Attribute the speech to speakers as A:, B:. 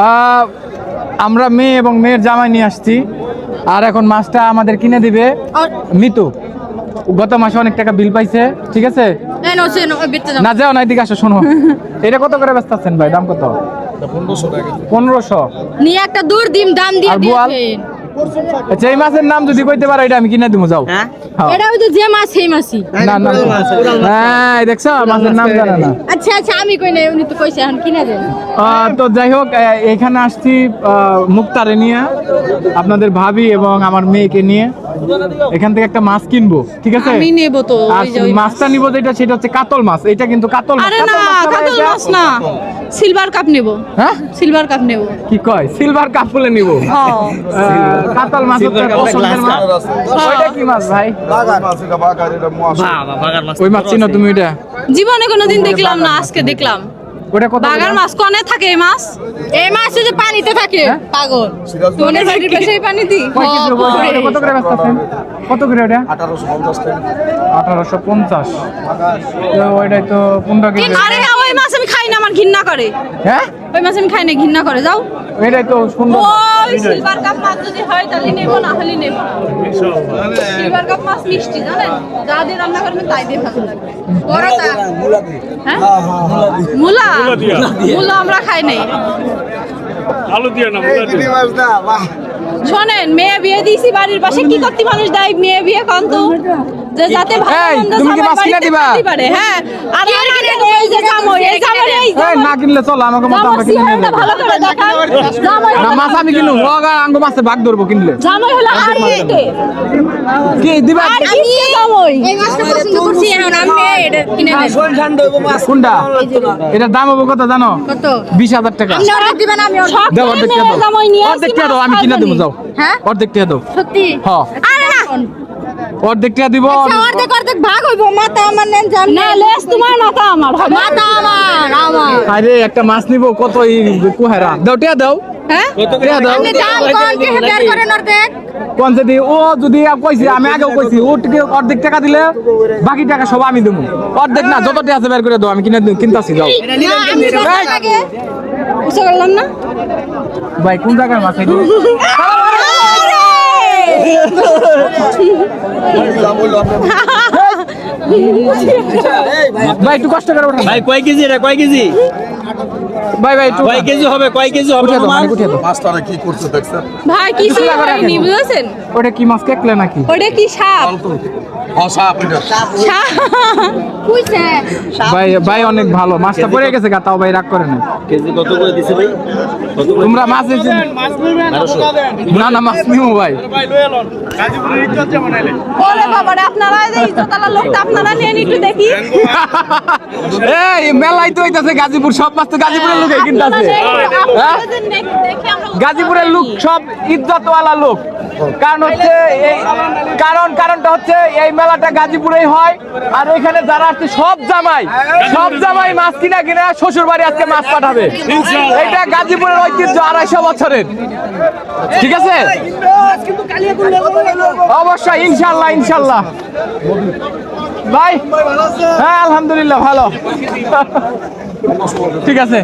A: আহ, আমরা মেয়ে এবং মেয়ের জামাই নিয়ে আসছি। আর এখন মাছটা আমাদের কিনে দিবে মিতু। গত মাসে অনেক টাকা বিল পাইছে ঠিক আছে? না যাও না এদিকে আসো শোনো। এটা কত করে ব্যস্ত আছেন ভাই? দাম কত? পনেরোশো
B: নিয়ে একটা দূর দিম দাম দিয়ে?
A: আচ্ছা এই মাছের নাম যদি কইতে পারো এটা আমি কিনে দিব যাও। হ্যাঁ।
B: এটা যে মাছ সেই মাছই।
A: না না হ্যাঁ দেখছ? মাছের নাম জানে না।
B: আচ্ছা আচ্ছা আমি কই না উনি তো কইছে এখন কিনা দেন।
A: তো যাই হোক এখানে আসছি মুক্তারে নিয়ে আপনাদের ভাবি এবং আমার মেয়েকে নিয়ে। এখান থেকে একটা মাছ কিনবো ঠিক আছে?
C: আমি নেব তো
A: মাছটা নিবো যেটা সেটা হচ্ছে কাতল মাছ। এটা কিন্তু কাতল মাছ।
C: আরে না কাতল মাছ না সিলভার কাপ নেব।
A: হ্যাঁ?
C: সিলভার কাপ নেব।
A: কি কয়? সিলভার কাপ ফুলে নিবো। কাতল মাছ পছন্দের মাছ। ওইটা কি মাছ ভাই? ওই মাছ চিনো তুমি ওইটা
C: জীবনে কোনোদিন দেখলাম না আজকে দেখলাম।
A: ওটা কত
C: বাগার মাছ কনে থাকে এই মাছ?
B: এই মাছ যে পানিতে থাকে
A: হ্যাঁ?
B: পাগল।
C: বাড়ির পাশে পানি দি
A: কত করে আছেন কত করে ওটা? আঠারোশো পঞ্চাশ তো ওইটাই তো পনেরো কেজি।
C: আরে ওই মাছ আমি খাই না আমার ঘৃণা করে।
A: হ্যাঁ?
C: ওই মাছ আমি খাই না ঘৃণা করে যাও।
A: এটাই তো সুন্দর
C: ওই সিলভার কাপ মাছ যদি হয় তাহলে নেব না হলে নেব সিলভার কাপ মাছ মিষ্টি জানেন? যা দিয়ে রান্না করবেন তাই দিয়ে ভালো লাগবে। বড়টা হ্যাঁ? মূলা? মূলা আমরা খাই নাই।
D: আলু দিয়ে না মুলা দিয়ে।
C: শোনেন মেয়ে বিয়ে দিয়েছি বাড়ির পাশে। কি করতে মানুষ দেয়? মেয়ে বিয়ে কন্ত যে যাতে ভালো
A: তুমি কি মাছ কিনে দিবা?
C: হ্যাঁ? আর এই যে জামাই এই জামাই এই
A: এই, না কিনলে চলো আমাকে মতো আমরা কিনে নিয়ে
C: ভালো করে দেখান
A: না মাছ আমি কিনবো হোক আর আঙ্গ ভাগ ধরবো কিনলে।
C: জামাই হলো আর
A: কি? দিবা?
C: আর কিনতে জামাই
B: এই মাছটা পছন্দ করছি এখন আমি এটা কিনে দেন
A: কোনটা? এটার দাম হবে কত জানো?
B: কত?
A: বিশ হাজার টাকা।
B: আপনি অর্ডার দিবেন আমি order-
A: দাও অর্ধেক দাও।
C: জামাই নিয়ে আসি,
A: অর্ধেক দাও আমি কিনে দেবো যাও।
B: হ্যাঁ?
A: অর্ধেক দাও।
B: সত্যি?
A: হ্যাঁ
B: আরে না।
A: অর্ধেক টাকা দিব।
B: আচ্ছা, অর্ধেক অর্ধেক ভাগ হইব। মাথা আমার নেন জান
C: না লেস তোমার মাথা আমার।
B: মাথা আমার আমার।
A: আরে একটা মাছ নিবো কত এই কুহারা। দাও টাকা দাও।
C: হ্যাঁ?
A: টাকা দাও।
B: আপনি দাম কোন কে বের করেন অর্ধেক।
A: কোন যদি ও যদি কইছি আমি আগেও কইছি ও টিকে অর্ধেক টাকা দিলে বাকি টাকা সব আমি দেবো অর্ধেক না যত টাকা আছে বের করে দাও আমি কিনে কিনতাছি যাও।
B: না, আমি
C: বুঝতে পারলাম না?
A: ভাই কোন জায়গার মাছ? ভাই একটু কষ্ট করো ওঠেন
D: ভাই কয় কেজি এটা কয় কেজি?
A: ভাই ভাই একটু
D: কয় কেজি হবে কয় কেজি হবে?
A: মানে।
E: মাছটারে কি করছে দেখছেন
C: ভাই
A: কি রাখেন।
C: হয়নি বুঝেছেন?
A: ওটা কি মাছ কেকলে নাকি?
C: ওটা কি সাপ?
E: অসাপ এটা।
C: সাপ।
B: কইছে
A: ভাই ভাই অনেক ভালো। মাছটা পড়ে গেছে গা তাও ভাই রাগ করে না।
D: কেজি কত করে দিছে ভাই?
A: তোমরা মাছ এসে না না মাছ নিও ভাই।
C: ওরে বাবা রে আপনারা এই লোকটা আপনারা নিয়ে একটু দেখি।
A: এই মেলাই তো হইতাছে গাজীপুর সব মাছ তো গাজীপুরের লোক কিনতাছে। হ্যাঁ? গাজীপুরের লোক সব ইজ্জতওয়ালা লোক। কারণ হচ্ছে এই কারণ কারণটা হচ্ছে এই মেলাটা গাজীপুরেই হয়, আর এখানে যারা আসছে, সব জামাই সব জামাই মাছ কিনা কিনা শ্বশুর বাড়ি আজকে মাছ পাঠাবে। এটা গাজীপুরের ঐতিহ্য আড়াইশো বছরের। ঠিক আছে? অবশ্যই, ইনশাল্লাহ ইনশাল্লাহ। ভাই হ্যাঁ আলহামদুলিল্লাহ, ভালো। ঠিক আছে?